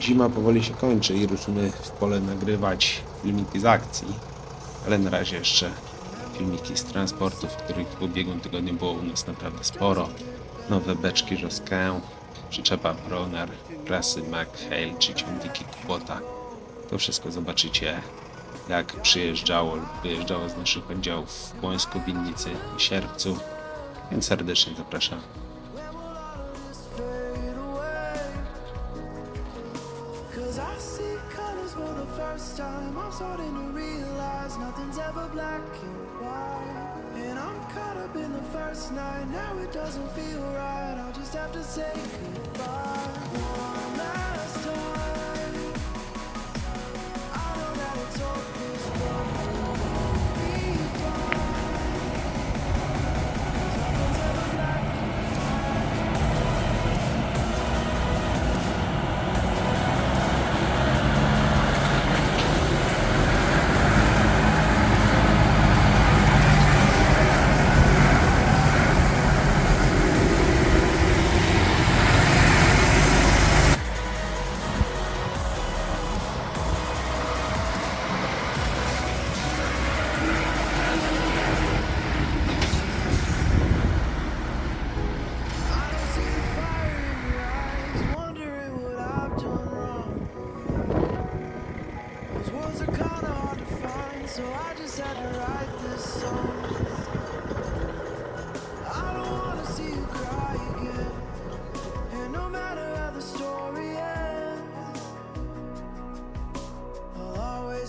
Zima powoli się kończy i ruszymy w pole nagrywać filmiki z akcji. Ale na razie jeszcze filmiki z transportów, których w ubiegłym tygodniu było u nas naprawdę sporo. Nowe beczki Josquin, przyczepa Bronner, klasy McHale czy ciągniki Kubota. To wszystko zobaczycie jak przyjeżdżało lub wyjeżdżało z naszych oddziałów w Płońsku, Winnicy i Sierpcu. Więc serdecznie zapraszam. I see colors for the first time. I'm starting to realize nothing's ever black and white. And I'm caught up in the first night. Now it doesn't feel right. I'll just have to say goodbye so I just had to write this song.